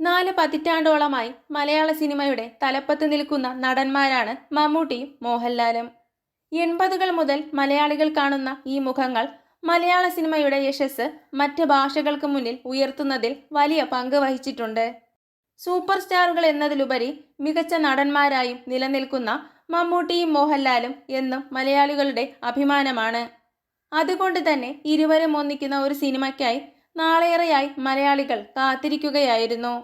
നാല് പതിറ്റാണ്ടോളമായി മലയാള സിനിമയുടെ തലപ്പത്ത് നിൽക്കുന്ന നടന്മാരാണ് മമ്മൂട്ടിയും മോഹൻലാലും. എൺപതുകൾ മുതൽ മലയാളികൾ കാണുന്ന ഈ മുഖങ്ങൾ മലയാള സിനിമയുടെ യശസ് മറ്റ് ഭാഷകൾക്ക് മുന്നിൽ ഉയർത്തുന്നതിൽ വലിയ പങ്ക് വഹിച്ചിട്ടുണ്ട്. സൂപ്പർ സ്റ്റാറുകൾ എന്നതിലുപരി മികച്ച നടന്മാരായും നിലനിൽക്കുന്ന മമ്മൂട്ടിയും മോഹൻലാലും എന്നും മലയാളികളുടെ അഭിമാനമാണ്. അതുകൊണ്ട് തന്നെ ഇരുവരും ഒന്നിക്കുന്ന ഒരു സിനിമയ്ക്കായി നാളേറെയായി മലയാളികൾ കാത്തിരിക്കുകയായിരുന്നു.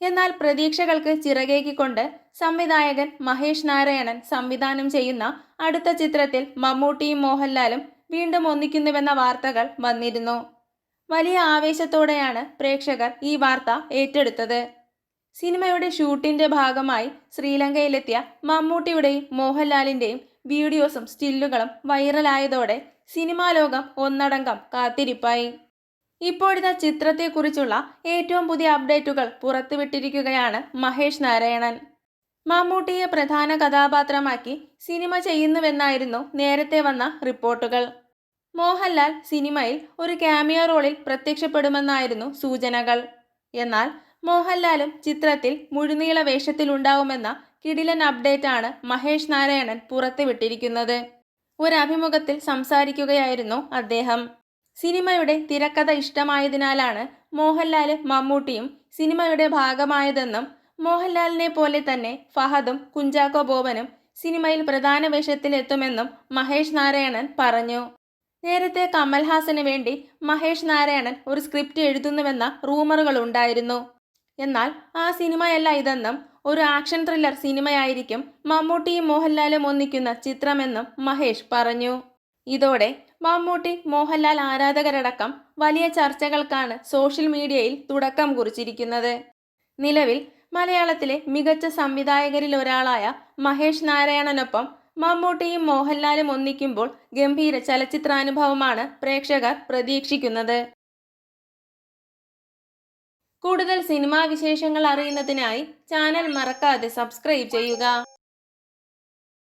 എന്നാൽ പ്രതീക്ഷകൾക്ക് ചിറകേക്കിക്കൊണ്ട് സംവിധായകൻ മഹേഷ് നാരായണൻ സംവിധാനം ചെയ്യുന്ന അടുത്ത ചിത്രത്തിൽ മമ്മൂട്ടിയും മോഹൻലാലും വീണ്ടും ഒന്നിക്കുന്നുവെന്ന വാർത്തകൾ വന്നിരുന്നു. വലിയ ആവേശത്തോടെയാണ് പ്രേക്ഷകർ ഈ വാർത്ത ഏറ്റെടുത്തത്. സിനിമയുടെ ഷൂട്ടിന്റെ ഭാഗമായി ശ്രീലങ്കയിലെത്തിയ മമ്മൂട്ടിയുടെയും മോഹൻലാലിന്റെയും വീഡിയോസും സ്റ്റില്ലുകളും വൈറലായതോടെ സിനിമാ ലോകം ഒന്നടങ്കം കാത്തിരിപ്പായി. ഇപ്പോഴത്തെ ചിത്രത്തെക്കുറിച്ചുള്ള ഏറ്റവും പുതിയ അപ്ഡേറ്റുകൾ പുറത്തുവിട്ടിരിക്കുകയാണ് മഹേഷ് നാരായണൻ. മമ്മൂട്ടിയെ പ്രധാന കഥാപാത്രമാക്കി സിനിമ ചെയ്യുന്നുവെന്നായിരുന്നു നേരത്തെ വന്ന റിപ്പോർട്ടുകൾ. മോഹൻലാൽ സിനിമയിൽ ഒരു ക്യാമിയോ റോളിൽ പ്രത്യക്ഷപ്പെടുമെന്നായിരുന്നു സൂചനകൾ. എന്നാൽ മോഹൻലാലും ചിത്രത്തിൽ മുഴുനീള വേഷത്തിലുണ്ടാവുമെന്ന കിടിലൻ അപ്ഡേറ്റ് ആണ് മഹേഷ് നാരായണൻ പുറത്തുവിട്ടിരിക്കുന്നത്. ഒരു അഭിമുഖത്തിൽ സംസാരിക്കുകയായിരുന്നു അദ്ദേഹം. സിനിമയുടെ തിരക്കഥ ഇഷ്ടമായതിനാലാണ് മോഹൻലാലും മമ്മൂട്ടിയും സിനിമയുടെ ഭാഗമായതെന്നും മോഹൻലാലിനെ പോലെ തന്നെ ഫഹദും കുഞ്ചാക്കോ ബോബനും സിനിമയിൽ പ്രധാന വേഷത്തിലെത്തുമെന്നും മഹേഷ് നാരായണൻ പറഞ്ഞു. നേരത്തെ കമൽഹാസന് വേണ്ടി മഹേഷ് നാരായണൻ ഒരു സ്ക്രിപ്റ്റ് എഴുതുന്നുവെന്ന റൂമറുകൾ ഉണ്ടായിരുന്നു. എന്നാൽ ആ സിനിമയല്ല ഇതെന്നും ഒരു ആക്ഷൻ ത്രില്ലർ സിനിമയായിരിക്കും മമ്മൂട്ടിയും മോഹൻലാലും ഒന്നിക്കുന്ന ചിത്രമെന്നും മഹേഷ് പറഞ്ഞു. ഇതോടെ മമ്മൂട്ടി മോഹൻലാൽ ആരാധകരടക്കം വലിയ ചർച്ചകൾക്കാണ് സോഷ്യൽ മീഡിയയിൽ തുടക്കം കുറിച്ചിരിക്കുന്നത്. നിലവിൽ മലയാളത്തിലെ മികച്ച സംവിധായകരിൽ ഒരാളായ മഹേഷ് നാരായണനൊപ്പം മമ്മൂട്ടിയും മോഹൻലാലും ഒന്നിക്കുമ്പോൾ ഗംഭീര ചലച്ചിത്രാനുഭവമാണ് പ്രേക്ഷകർ പ്രതീക്ഷിക്കുന്നത്. കൂടുതൽ സിനിമാ വിശേഷങ്ങൾ അറിയുന്നതിനായി ചാനൽ മറക്കാതെ സബ്സ്ക്രൈബ് ചെയ്യുക.